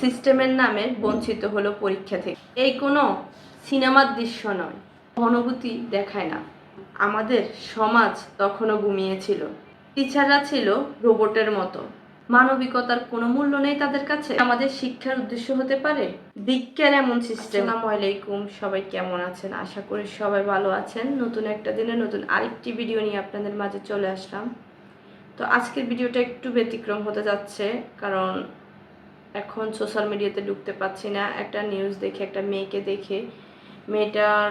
সিস্টেমের নামে বঞ্চিত হলো পরীক্ষা থেকে। এই কোনো সিনেমার দৃশ্য নয়। অনুভূতি দেখায় না। আমাদের সমাজ তখনও ঘুমিয়েছিল। টিচাররা ছিল রোবটের মতো। মানবিকতার কোনো মূল্য নেই তাদের কাছে। আমাদের শিক্ষার উদ্দেশ্য হতে পারে বিজ্ঞান এমন সিস্টেম। আলাইকুম, সবাই কেমন আছেন? আশা করি সবাই ভালো আছেন। নতুন একটা দিনে নতুন আরেকটি ভিডিও নিয়ে আপনাদের মাঝে চলে আসলাম। তো আজকের ভিডিওটা একটু ব্যতিক্রম হতে যাচ্ছে, কারণ এখন সোশ্যাল মিডিয়াতে ঢুকতে পাচ্ছি না। একটা নিউজ দেখে, একটা মেয়েকে দেখে। মেয়েটার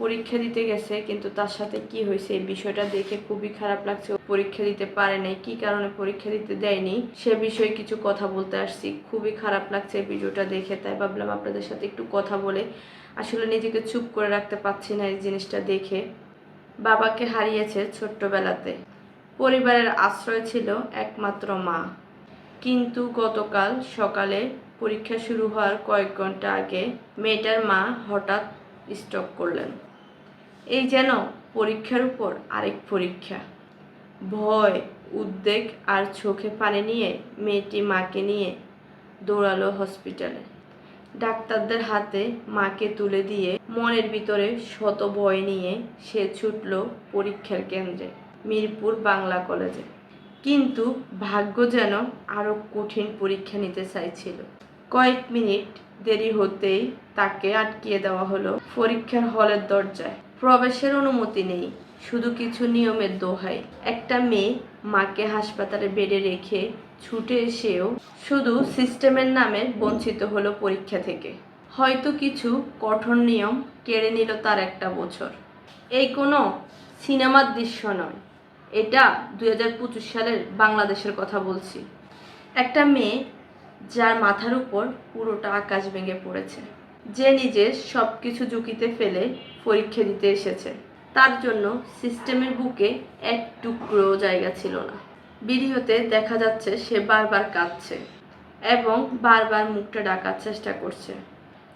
পরীক্ষা দিতে গেছে, কিন্তু তার সাথে কি হয়েছে এই বিষয়টা দেখে খুবই খারাপ লাগছে। পরীক্ষা দিতে পারে নাই, কি কারণে পরীক্ষা দিতে দেয়নি, সে বিষয়ে কিছু কথা বলতে আসছি। খুবই খারাপ লাগছে এই ভিডিওটা দেখে, তাই ভাবলাম আপনাদের সাথে একটু কথা বলে। আসলে নিজেকে চুপ করে রাখতে পারছি না এই জিনিসটা দেখে। বাবাকে হারিয়েছে ছোট্টবেলাতে। পরিবারের আশ্রয় ছিল একমাত্র মা। কিন্তু গতকাল সকালে পরীক্ষা শুরু হওয়ার কয়েক ঘণ্টা আগে মেয়েটার মা হঠাৎ স্টক করলেন। এই যেন পরীক্ষার উপর আরেক পরীক্ষা। ভয়, উদ্বেগ আর চোখে পানি নিয়ে মেয়েটি মাকে নিয়ে দৌড়ালো হসপিটালে ডাক্তারদের হাতে মাকে তুলে দিয়ে মনের ভিতরে শত ভয় নিয়ে সে ছুটল পরীক্ষার কেন্দ্রে। মিরপুর বাংলা কলেজে। কিন্তু ভাগ্য যেন আরও কঠিন পরীক্ষা নিতে চাইছিল। কয়েক মিনিট দেরি হতেই তাকে আটকিয়ে দেওয়া হলো পরীক্ষার হলের দরজায়। প্রবেশের অনুমতি নেই, শুধু কিছু নিয়মের দোহাই। একটা মেয়ে মাকে হাসপাতালে বেডে রেখে ছুটে এসেও শুধু সিস্টেমের নামে বঞ্চিত হলো পরীক্ষা থেকে। হয়তো কিছু কঠোর নিয়ম কেড়ে নিল তার একটা বছর। এই কোনো সিনেমার দৃশ্য নয়। এটা দুই হাজার পঁচিশ সালের বাংলাদেশের কথা বলছি। একটা মেয়ে যার মাথার উপর পুরোটা আকাশ ভেঙে পড়েছে। যে নিজে সব কিছু ঝুঁকিতে ফেলে পরীক্ষা দিতে এসেছে। তার জন্য সিস্টেমের বুকে এক টুকরো জায়গা ছিল না। ভিডিওতে দেখা যাচ্ছে সে বারবার কাঁদছে এবং বারবার মুখটা ডাকার চেষ্টা করছে।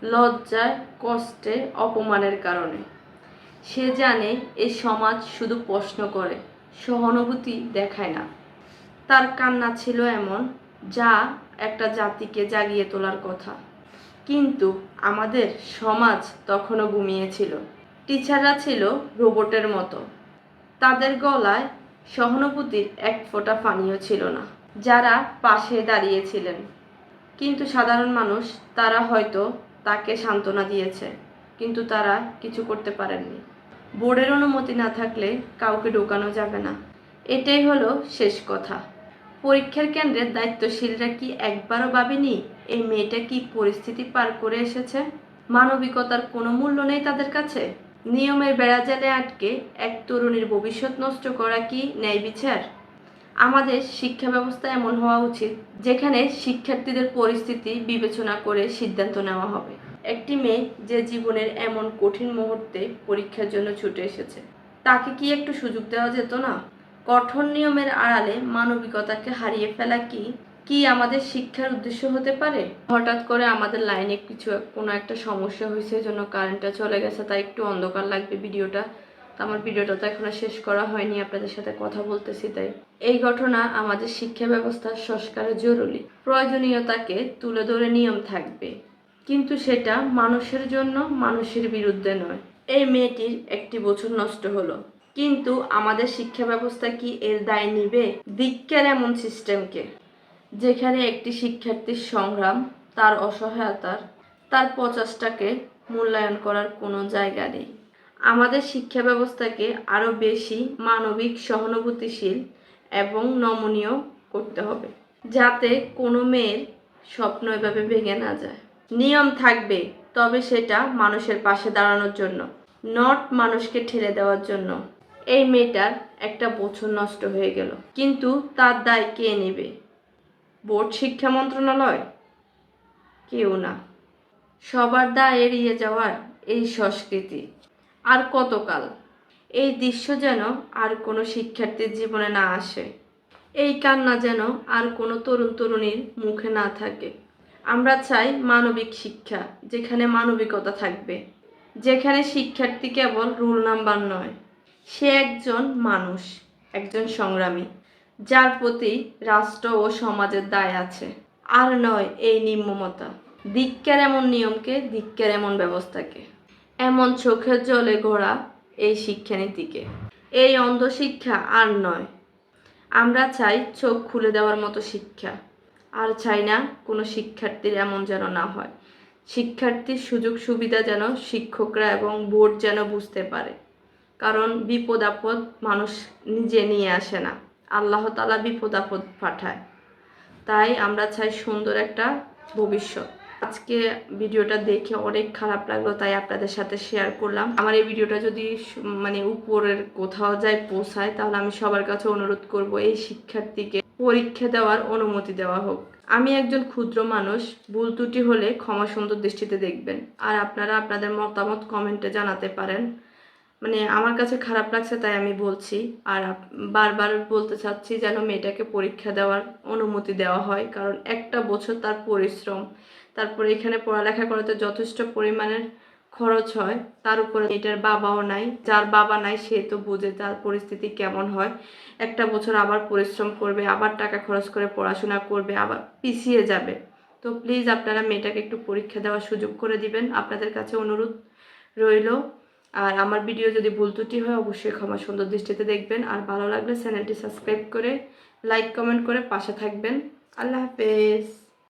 লজ্জায় কষ্টে, অপমানের কারণে। সে জানে এই সমাজ শুধু প্রশ্ন করে। সহানুভূতি দেখায় না। তার কান্না ছিল এমন, যা একটা জাতিকে জাগিয়ে তোলার কথা। কিন্তু আমাদের সমাজ তখনও ঘুমিয়েছিল। টিচাররা ছিল রোবটের মতো। তাদের গলায় সহানুভূতির এক ফোঁটা পানীয় ছিল না। যারা পাশে দাঁড়িয়েছিলেন। কিন্তু সাধারণ মানুষ, তারা হয়তো তাকে সান্ত্বনা দিয়েছে, কিন্তু তারা কিছু করতে পারেননি। বোর্ডের অনুমতি না থাকলে কাউকে ঢোকানো যাবে না। এটাই হলো শেষ কথা। পরীক্ষার কেন্দ্রের দায়িত্বশীলরা কি একবারও ভাবেনি এই মেয়েটা কি পরিস্থিতি পার করে এসেছে? মানবিকতার কোনো মূল্য নেই তাদের কাছে? নিয়মের বেড়াজালে আটকে এক তরুণীর ভবিষ্যৎ নষ্ট করা কি ন্যায় বিচার? আমাদের শিক্ষা ব্যবস্থা এমন হওয়া উচিত, যেখানে শিক্ষার্থীদের পরিস্থিতি বিবেচনা করে সিদ্ধান্ত নেওয়া হবে। একটি মেয়ে যে জীবনের এমন কঠিন মুহূর্তে পরীক্ষার জন্য ছুটে এসেছে। তাকে কি একটু সুযোগ দেওয়া যেত না? কঠোর নিয়মের আড়ালে মানবিকতাকে হারিয়ে ফেলা কি কি আমাদের শিক্ষার উদ্দেশ্য হতে পারে? হঠাৎ করে আমাদের লাইনে কিছু কোনো একটা সমস্যা হয়েছে জন্য কারেন্টটা চলে গেছে, তাই একটু অন্ধকার লাগবে ভিডিওটা। আমার ভিডিওটা তো এখনও শেষ করা হয়নি, আপনাদের সাথে কথা বলতেছি তাই। এই ঘটনা আমাদের শিক্ষা ব্যবস্থার সংস্কারের জরুরি। প্রয়োজনীয়তাকে তুলে ধরে নিয়ম থাকবে। কিন্তু সেটা মানুষের জন্য মানুষের বিরুদ্ধে নয়। এই মেয়েটির একটি বছর নষ্ট হলো। কিন্তু আমাদের শিক্ষা ব্যবস্থা কি এর দায় নিবে? দিককের এমন সিস্টেমকে, যেখানে একটি শিক্ষার্থীর সংগ্রাম, তার অসহায়তার, তার প্রচেষ্টাকে মূল্যায়ন করার কোনো জায়গা নেই। আমাদের শিক্ষা ব্যবস্থাকে আরও বেশি মানবিক সহানুভূতিশীল এবং নমনীয় করতে হবে, যাতে কোনো মেয়ের স্বপ্ন এভাবে ভেঙে না যায়। নিয়ম থাকবে, তবে সেটা মানুষের পাশে দাঁড়ানোর জন্য নট মানুষকে ঠেলে দেওয়ার জন্য। এই মেয়েটার একটা বছর নষ্ট হয়ে গেল, কিন্তু তার দায় কে নেবে? বোর্ড শিক্ষা মন্ত্রণালয়? কেউ না। সবার দায় এড়িয়ে যাওয়ার এই সংস্কৃতি। আর কতকাল? এই দৃশ্য যেন আর কোনো শিক্ষার্থীর জীবনে না আসে। এই কান্না যেন আর কোনো তরুণ তরুণীর মুখে না থাকে। আমরা চাই মানবিক শিক্ষা, যেখানে মানবিকতা থাকবে। যেখানে শিক্ষার্থী কেবল রুল নাম্বার নয়, সে একজন মানুষ, একজন সংগ্রামী, যার প্রতি রাষ্ট্র ও সমাজের দায় আছে। আর নয় এই নিম্নমতা, ধিক্কার এমন নিয়মকে, ধিক্কার এমন ব্যবস্থাকে। এমন চোখের জলে ঘোরা এই শিক্ষানীতিকে। এই অন্ধশিক্ষা আর নয়। আমরা চাই চোখ খুলে দেওয়ার মতো শিক্ষা। আর চাই না কোনো শিক্ষার্থীর এমন যেন না হয়। শিক্ষার্থীর সুযোগ সুবিধা যেন শিক্ষকরা এবং বোর্ড যেন বুঝতে পারে। কারণ বিপদ আপদ মানুষ নিজে নিয়ে আসে না। আল্লাহ তালা বিপদ আপদ পাঠায়। তাই আমরা চাই সুন্দর একটা ভবিষ্যৎ। আজকে ভিডিওটা দেখে অনেক খারাপ লাগল, তাই আপনাদের সাথে শেয়ার করলাম। আমার এই ভিডিওটা যদি মানে উপরের কোথাও যায় পৌঁছায়, তাহলে আমি সবার কাছে অনুরোধ করব এই শিক্ষার্থীকে পরীক্ষা দেওয়ার অনুমতি দেওয়া হোক। আমি একজন ক্ষুদ্র মানুষ, ভুল ত্রুটি হলে ক্ষমা সুন্দর দৃষ্টিতে দেখবেন। আর আপনারা আপনাদের মতামত কমেন্টে জানাতে পারেন। মানে আমার কাছে খারাপ লাগছে, তাই আমি বলছি। আর বারবার বলতে চাচ্ছি যেন মেয়েটাকে পরীক্ষা দেওয়ার অনুমতি দেওয়া হয়, কারণ একটা বছর তার পরিশ্রম। তারপরে এখানে পড়ালেখা করাতে যথেষ্ট পরিমাণের খরচ হয়। তার উপরে এটার বাবাও নাই, যার বাবা নাই সে তো বুঝে তার পরিস্থিতি কেমন হয়। একটা বছর আবার পরিশ্রম করবে, আবার টাকা খরচ করে পড়াশোনা করবে, আবার পিছিয়ে যাবে। তো প্লিজ আপনারা মেয়েটাকে একটু পরীক্ষা দেওয়ার সুযোগ করে দিবেন। আপনাদের কাছে অনুরোধ রইল। আর আমার ভিডিও যদি ভুল ত্রুটি হয়, অবশ্যই ক্ষমা সুন্দর দৃষ্টিতে দেখবেন। আর ভালো লাগলে চ্যানেলটি সাবস্ক্রাইব করে লাইক কমেন্ট করে পাশে থাকবেন। আল্লাহ হাফেজ।